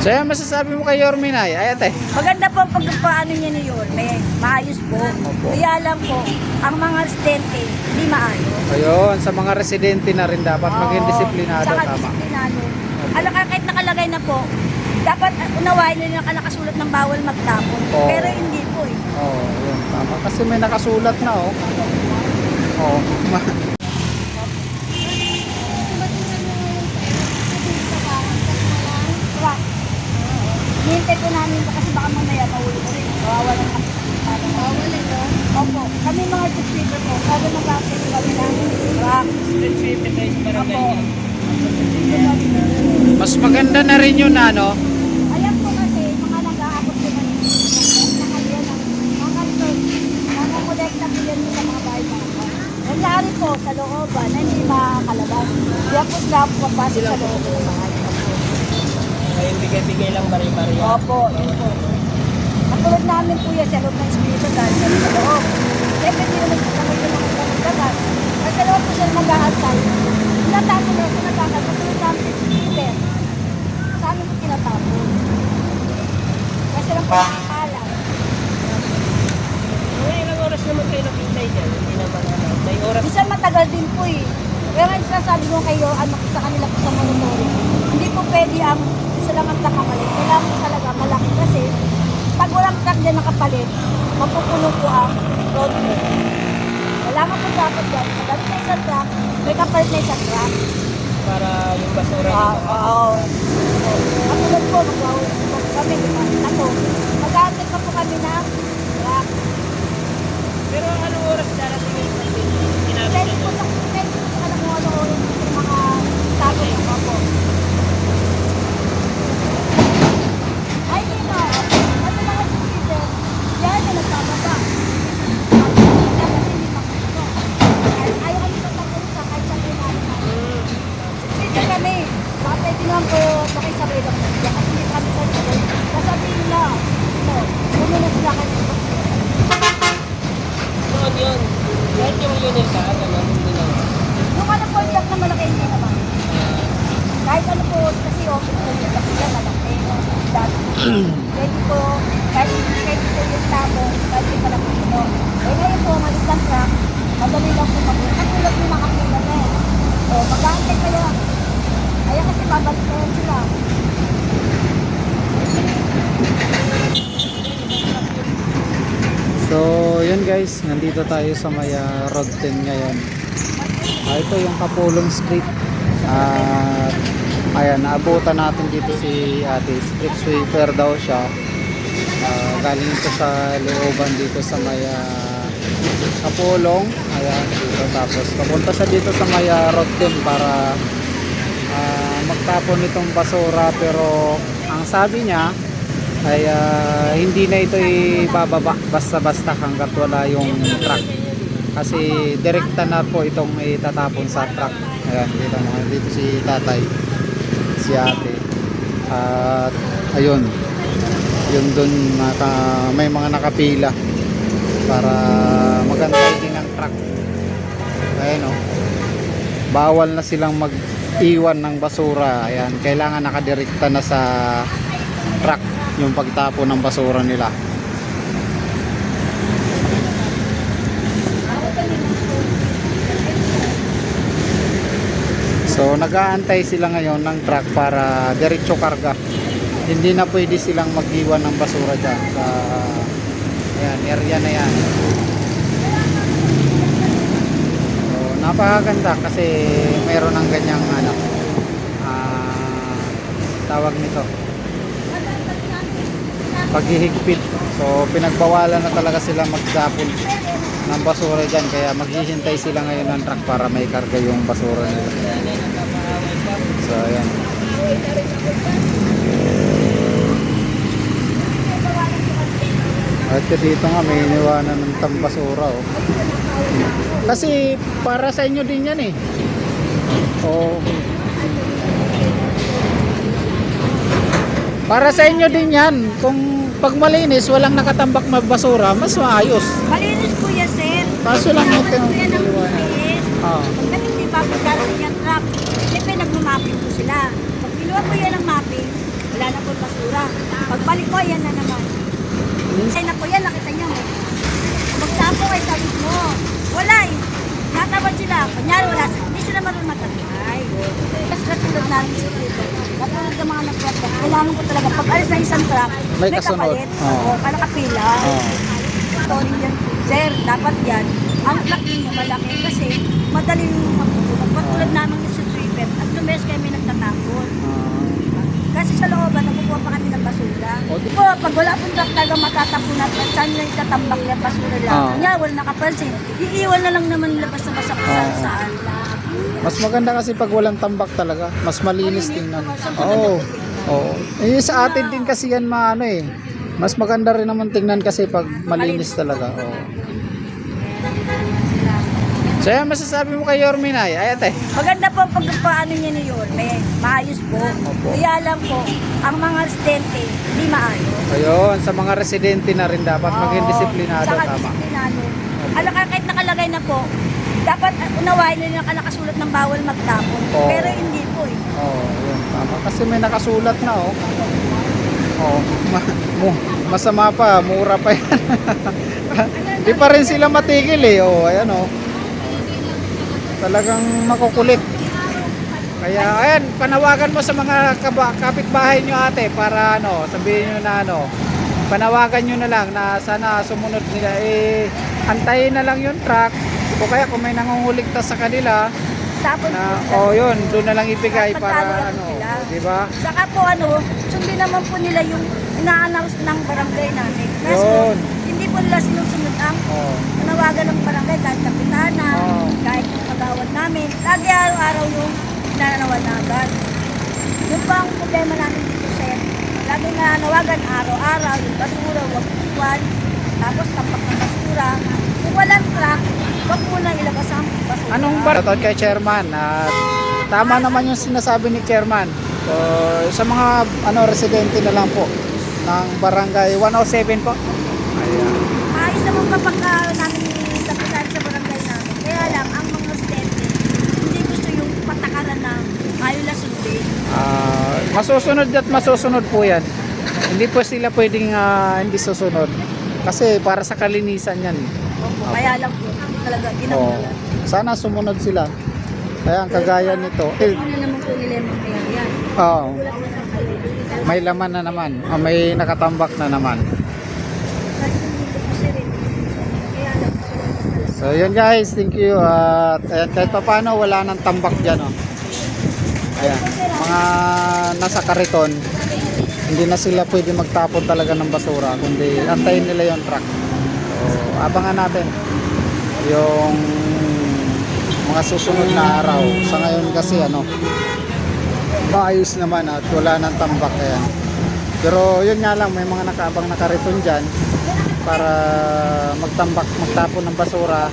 So yan masasabi mo kay Yorminay. Ay ate. Maganda po ang pagpaano niya ni Yorme. Maayos po. Kaya lang po, ang mga residente, hindi maayos. Ayun, sa mga residente na rin dapat maging Oo. disiplinado. Saka Tama. disiplinado. Alam ka, kahit nakalagay na po, dapat unawain nila na nakasulat ng bawal magtapon. Oo. Pero hindi po eh. Oo, oh, yun. Tama. Kasi may nakasulat na oh. Oo. ma- Truck. Hihintay po namin kasi baka mamaya mahuli ko rin. Kawawalan kami. Kawawalan no? Opo. Kami mga subscriber po. Sabi mag-update kami ng truck. Street sweeping guys, barangay Opo. niya. Subscriber kami. Mas maganda na rin yun ano. Ayan po kasi, mga nag-aabot po na rin. Mga yan ang mga return. Mga kolekta po yan sa mga bahay mga Nangyari po sa looban na hindi makakalabas. Kaya po sila papasok sa loob ng bahay. Ngayon, bigay-bigay lang bari-bari. Opo, yun po. Katulad namin po yan sa loob ng espiritu dahil sa loob. Siyempre, hindi naman po kami yung mga kamagdagan. Kasi sa loob po sila nag-aantay. Tinatapon na ito nagkakal. Katulad namin sa espiritu. Sa amin po tinatapon. Kasi lang po nakakalam. Mga ilang oras naman kayo nakintay dyan. Hindi naman ano. May oras. Minsan matagal din po eh. Kaya nga sinasabi ko kayo, ano, sa kanila po sa monitoring, hindi po pwede ang ang nakamalit. Kailangan po talaga malaki kasi pag walang truck din nakapalit, mapupuno po ang road trip. Kailangan po dapat yan. Pag sa isang truck, may kapalit na isang truck. Para yung basura Ah, dito. Oo. Katulad po, po kami, di ba? Ako, mag-aantay pa po kami ng truck. Pero anong oras darating yung service? Sinabi Dahil niyo po sa dahil po sa alam mo ano yung mga tago ng ako. Ay, hindi na. Ano mga sisiter? Yan na nagbababa. Kasi hindi makikita. Ay- Ayaw kami pagkakulita kahit sa pinali Sisiter kami. Baka pwede naman po makisabay lang nila. Kasi hindi kami pwede. Kasabihin nila. Ito, Luminus sila kayo. Noon yun. Kahit yung unit ka, gano'n, hindi naman. Yung ano po, yung na malaki hindi naman. Kahit ano po, kasi office po yung kasi yan malaki. Pwede po, kahit kahit po yung tabo, kahit yung malaki po. Eh ngayon po, malis lang truck, madali lang po mag- Katulad yung nakapila na eh. O, mag-aantay kayo. Kaya kasi babalik yan sila. So, yun guys, nandito tayo sa may ah, Road 10 ngayon. Ah, ito yung Kapulong Street. At ayan, naabutan natin dito si ate. Street sweeper daw siya. Ah, galing ito sa looban dito sa may ah, Kapulong. Ayan, dito. Tapos papunta siya dito sa may ah, Road 10 para ah, magtapon itong basura. Pero ang sabi niya, ay ah, hindi na ito ibababa. Basta-basta hanggat wala yung truck. Kasi direkta na po itong itatapon sa truck. Ayan dito naman dito si tatay. Si ate. At ayun. Yun dun naka, may mga nakapila para magantay din ang truck. Ayan o bawal na silang mag iwan ng basura. Ayan kailangan nakadirekta na sa truck yung pagtapo ng basura nila. So nag-aantay sila ngayon ng truck para diretso karga. Hindi na pwede silang mag-iwan ng basura dyan sa ayan, area na yan. So napakaganda kasi mayroon ng ganyang ano ah, tawag nito paghihigpit. So pinagbawalan na talaga sila magdapon ng basura dyan kaya maghihintay sila ngayon ng truck para may karga yung basura nila. So ayan. At dito nga may iniwanan ng tambasura oh. Kasi para sa inyo din yan eh. Oh. Para sa inyo din yan. Kung pag malinis, walang nakatambak na basura, mas maayos. Malinis po yan, sir. Kaso lang Kailangan ito po yan ng yung linis. Ah. Pagkat hindi pa po darating yung truck, siyempre nagmamapping po sila. Pag kinuha po yan ng mapping, Wala na po basura. Pagbalik ko, yan na naman. Ay na po yan, nakita niyo. Magtapo kay sabi mo. Wala eh. Natabad sila. Kunyari wala sila. Hindi sila marunong magkakay. Kasi katulad namin sa dito. Ng mga nagpapag. Kailangan ko talaga. Pag alis na isang truck, May kasunod. kapalit. Oo. Oo, para kapila. Story yan. Sir, dapat yan. Ang laki niya malaki kasi madaling magtutulog. Patulad namin yung sa sweeper. At lumes kami nagtatapon. Kasi sa looban, nakukuha pa kami ng basura. O, di- Po, pag wala pong truck talaga matatapunan, at saan nila itatambak yung basura lang. Ah. Kanya, wala nakapansin. Iiwan na lang naman nila basta basta kung saan saan. Mas maganda kasi pag walang tambak talaga. Mas malinis tingnan. Oo. Oo. Eh, sa atin din kasi yan maano eh. Mas maganda rin naman tingnan kasi pag malinis talaga. Oo. So yan masasabi mo kay Yorminay. Ay ate. Maganda po ang pagpaano niya ni Yorme. Maayos po. Opo. Kaya lang po, ang mga residente, hindi maayos. Ayun, sa mga residente na rin dapat maging disiplinado. Saka Tama. disiplinado. Alam ka, kahit nakalagay na po, dapat unawain nila yung nakasulat ng bawal magtapon. Oo. Pero hindi po eh. Oo, yun. Tama. Kasi may nakasulat na oh. Oh, ma- mu- masama pa, mura pa yan. Di pa rin sila matigil eh. Oh, ayan oh. Talagang makukulit. Kaya ayan, panawagan mo sa mga kaba- kapitbahay nyo ate para ano, sabihin nyo na ano, panawagan nyo na lang na sana sumunod nila eh antayin na lang yung truck o kaya kung may nangunguligtas sa kanila Tapos na oh yun, doon na lang ibigay para ano, di ba? Saka po ano, sundin naman po nila yung ina-announce ng barangay namin. Kaso, Yun. hindi po nila sinusunod ang Oh. panawagan ng barangay kahit kapitana, Oo. kahit pagawad namin. Lagi araw-araw yung nananawagan. Yun pa ang problema namin dito, sir. Lagi nananawagan araw-araw, yung basura, huwag iwan. Tapos tapak ng basura. Kung walang truck, huwag mo na ilabas ang basura. Anong bar? Shoutout kay chairman at tama naman yung sinasabi ni chairman. So, sa mga ano residente na lang po ng barangay 107 po. Ayan. Ayos naman kapag uh, namin kapitan sa barangay namin. Kaya lang, ang mga residente, hindi gusto yung patakaran na ayaw na sundin. Ah, masusunod at masusunod po yan. Hindi po sila pwedeng ah, hindi susunod. Kasi para sa kalinisan yan. eh. Opo, kaya lang po, talaga Oo. ginagawa. Sana sumunod sila. Kaya ang kagaya nito, eh, Ano naman po nila yung mangyayari? oo, may laman na naman. Ah, may nakatambak na naman. Kahit hindi ko po sir. Kaya lang po sila talaga. So yun guys, thank you. At ayan, kahit pa paano wala nang tambak dyan. Oh. Ayan, mga nasa kariton, hindi na sila pwede magtapon talaga ng basura, kundi antayin nila yung truck. Abangan natin yung mga susunod na araw. Sa ngayon kasi ano, maayos naman at wala nang tambak. Ayan. Pero yun nga lang, may mga nakaabang na kariton dyan para magtambak, magtapon ng basura